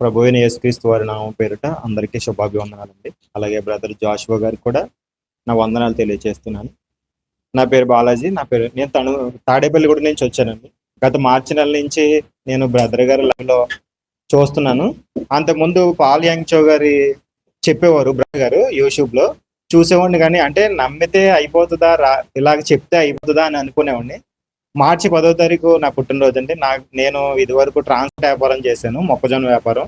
ప్రభు అయిన యేసుక్రీస్తు వారి నామం పేరిట అందరికీ శుభాభివందనాలండి. అలాగే బ్రదర్ జాషువా గారికి కూడా నా వందనాలు తెలియజేస్తున్నాను నా పేరు బాలాజీ నా పేరు నేను తను తాడేపల్లిగూడ నుంచి వచ్చానండి. గత మార్చి నెల నుంచి నేను బ్రదర్ గారి లైవ్లో చూస్తున్నాను. అంతకుముందు పాల్ యాంగ్చో గారి చెప్పేవారు బ్రదర్ గారు యూట్యూబ్లో. చూసేవాడిని కానీ అంటే నమ్మితే అయిపోతుందా రా ఇలాగ చెప్తే అయిపోతుందా అని అనుకునేవాడిని. మార్చి పదో తారీఖు నా పుట్టినరోజు అండి నా నేను ఇదివరకు ట్రాన్స్పోర్ట్ వ్యాపారం చేశాను మొక్కజొన్న వ్యాపారం.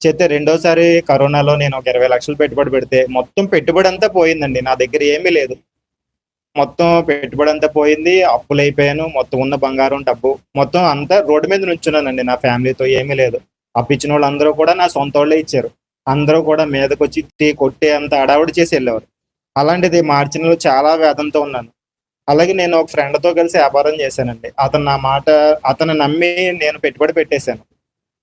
చేస్తే రెండోసారి కరోనాలో నేను ఒక ఇరవై లక్షలు పెట్టుబడి పెడితే మొత్తం పెట్టుబడి అంతా పోయిందండి. నా దగ్గర ఏమీ లేదు. మొత్తం పెట్టుబడి అంతా పోయింది అప్పులు అయిపోయాను మొత్తం ఉన్న బంగారం డబ్బు మొత్తం అంతా రోడ్డు మీద నుంచున్నానండి. నా ఫ్యామిలీతో ఏమీ లేదు. అప్పించిన వాళ్ళు అందరూ కూడా నా సొంత వాళ్ళే ఇచ్చారు. అందరూ కూడా మీదకొచ్చి టీ కొట్టే అంత అడావుడి చేసి వెళ్ళేవారు. అలాంటిది మార్చి నెలలో చాలా వేదంతో ఉన్నాను. అలాగే నేను ఒక ఫ్రెండ్తో కలిసి వ్యాపారం చేశానండి. అతను నా మాట అతను నమ్మి నేను పెట్టుబడి పెట్టేశాను.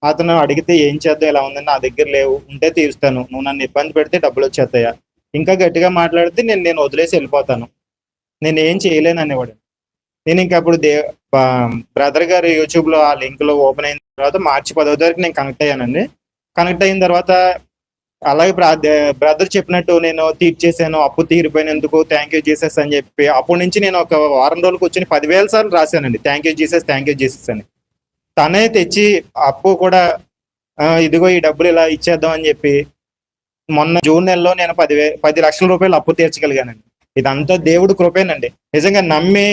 అతను అడిగితే ఏం చేద్దాం ఇలా ఉందని నా దగ్గర లేవు ఉంటే తీరుస్తాను. నువ్వు నన్ను ఇబ్బంది పెడితే డబ్బులు వచ్చేస్తాయా? ఇంకా గట్టిగా మాట్లాడితే నేను నేను వదిలేసి వెళ్ళిపోతాను. నేను ఏం చేయలేను అనేవాడు. నేను ఇంకా అప్పుడు దే బ్రదర్ గారు యూట్యూబ్లో ఆ లింక్లో ఓపెన్ అయిన తర్వాత మార్చి పదో తారీఖు నేను కనెక్ట్ అయ్యానండి. కనెక్ట్ అయిన తర్వాత అలాగే బ్రదర్ చెప్పినట్టు నేను తీర్చేసాను అప్పు తీరిపోయినందుకు థ్యాంక్ యూ జీసస్ అని చెప్పి. అప్పటి నుంచి నేను ఒక వారం రోజులు వచ్చి పదివేల సార్లు రాశానండి. Thank you Jesus thank you Jesus అని. తనే తెచ్చి అప్పు కూడా ఇదిగో ఈ డబ్బులు ఇలా ఇచ్చేద్దాం అని చెప్పి మొన్న జూన్ నెలలో నేను పదివే పది లక్షల రూపాయలు అప్పు తీర్చగలిగానండి. ఇదంతా దేవుడు కృపేనండి. నిజంగా నమ్మి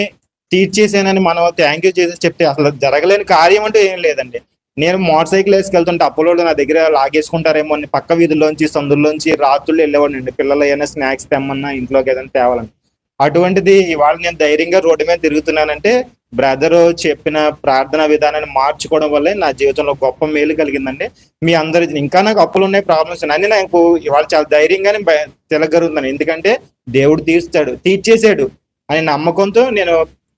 తీర్చేసానని మనం థ్యాంక్ యూ చేసి చెప్తే అసలు జరగలేని కార్యం అంటూ ఏం లేదండి. నేను మోటార్ సైకిల్ వేసుకెళ్తుంటే అప్పులో నా దగ్గర లాగేసుకుంటారేమో అని పక్క వీధుల్లోంచి సందుల్లోంచి రాత్రులు వెళ్ళేవాడిని పిల్లలు ఏమైనా స్నాక్స్ తెమ్మన్నా ఇంట్లోకి ఏదైనా తేవాలని అటువంటిది ఇవాళ నేను ధైర్యంగా రోడ్డు మీద తిరుగుతున్నానంటే బ్రదర్ చెప్పిన ప్రార్థనా విధానాన్ని మార్చుకోవడం వల్లే నా జీవితంలో గొప్ప మేలు కలిగిందండి. మీ అందరి ఇంకా నాకు అప్పులు ఉన్నాయి ప్రాబ్లమ్స్ ఉన్నాయి. అన్ని నాకు ఇవాళ చాలా ధైర్యంగానే తిరగలుగుతున్నాను ఎందుకంటే దేవుడు తీర్చాడు తీర్చేసాడు అనే నమ్మకంతో నేను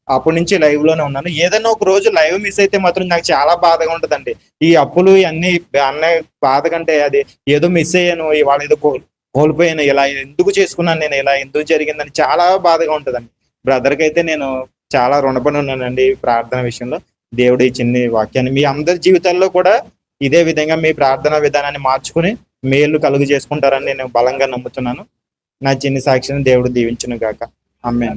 అప్పటి నుంచి లైవ్లోనే ఉన్నాను. ఏదైనా ఒక రోజు లైవ్ మిస్ అయితే మాత్రం నాకు చాలా బాధగా ఉంటదండి. ఈ అప్పులు ఇవన్నీ అన్న బాధ కంటే అది ఏదో మిస్ అయ్యాను ఇవాళ ఏదో కో- కోల్పోయాను ఇలా ఎందుకు చేసుకున్నాను నేను ఇలా ఎందుకు జరిగిందని చాలా బాధగా ఉంటుందండి. బ్రదర్కి అయితే నేను చాలా రుణపడి ఉన్నానండి ఈ ప్రార్థన విషయంలో. దేవుడు ఈ చిన్ని వాక్యాన్ని. మీ అందరి జీవితాల్లో కూడా ఇదే విధంగా మీ ప్రార్థనా విధానాన్ని మార్చుకుని మేలు కలుగు చేసుకుంటారని నేను బలంగా నమ్ముతున్నాను. నా చిన్ని సాక్షిని దేవుడు దీవించును గాక. అమ్మే